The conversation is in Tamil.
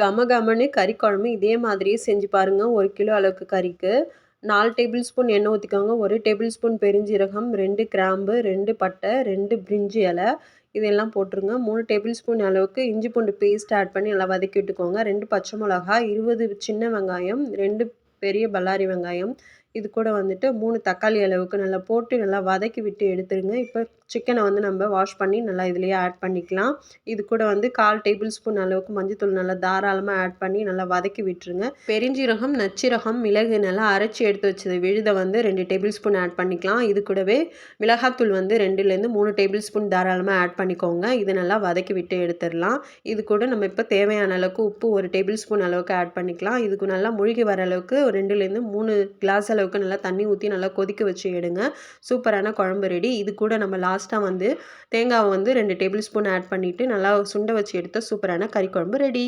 கம கமன்னு கறி குழம்பு இதே மாதிரியே செஞ்சு பாருங்கள் ஒரு கிலோ அளவுக்கு கறிக்கு. நாலு டேபிள் ஸ்பூன் எண்ணெய் ஊற்றிக்கோங்க ஒரு டேபிள் ஸ்பூன் பெருஞ்சீரகம் ரெண்டு கிராம்பு ரெண்டு பட்டை ரெண்டு பிரிஞ்சி இலை இதெல்லாம் போட்டுருங்க. மூணு டேபிள் ஸ்பூன் அளவுக்கு இஞ்சி பூண்டு பேஸ்ட் ஆட் பண்ணி நல்லா வதக்கி விட்டுக்கோங்க. ரெண்டு பச்சை மிளகா இருபது சின்ன வெங்காயம் ரெண்டு பெரிய பல்லாரி வெங்காயம் இது கூட வந்துட்டு மூணு தக்காளி அளவுக்கு நல்லா போட்டு நல்லா வதக்கி விட்டு எடுத்துருங்க. இப்போ சிக்கனை வந்து நம்ம வாஷ் பண்ணி நல்லா இதுலேயே ஆட் பண்ணிக்கலாம். இது கூட வந்து கால் டேபிள் ஸ்பூன் அளவுக்கு மஞ்சத்தூள் நல்லா தாராளமாக ஆட் பண்ணி நல்லா வதக்கி விட்டுருங்க. பெருஞ்சீரகம் நச்சீரகம் மிளகு நல்லா அரைச்சி எடுத்து வச்சது விழுதை வந்து ரெண்டு டேபிள் ஸ்பூன் ஆட் பண்ணிக்கலாம். இது கூடவே மிளகாத்தூள் வந்து ரெண்டுலேருந்து மூணு டேபிள் ஸ்பூன் தாராளமாக ஆட் பண்ணிக்கோங்க. இது நல்லா வதக்கி விட்டு எடுத்துடலாம். இது கூட நம்ம இப்போ தேவையான அளவுக்கு உப்பு ஒரு டேபிள் ஸ்பூன் அளவுக்கு ஆட் பண்ணிக்கலாம். இதுக்கு நல்லா முழுகி வர அளவுக்கு ரெண்டுலேருந்து மூணு கிளாஸ் அளவுக்கு நல்லா தண்ணி ஊற்றி நல்லா கொதிக்க வச்சு எடுங்க. சூப்பரான குழம்பு ரெடி இது கூட நம்ம லாஸ்ட்டாக வந்து தேங்காவை வந்து ரெண்டு டேபிள் ஸ்பூன் ஆட் பண்ணிவிட்டு நல்லா சுண்டை வச்சு எடுத்த சூப்பரான கறி குழம்பு ரெடி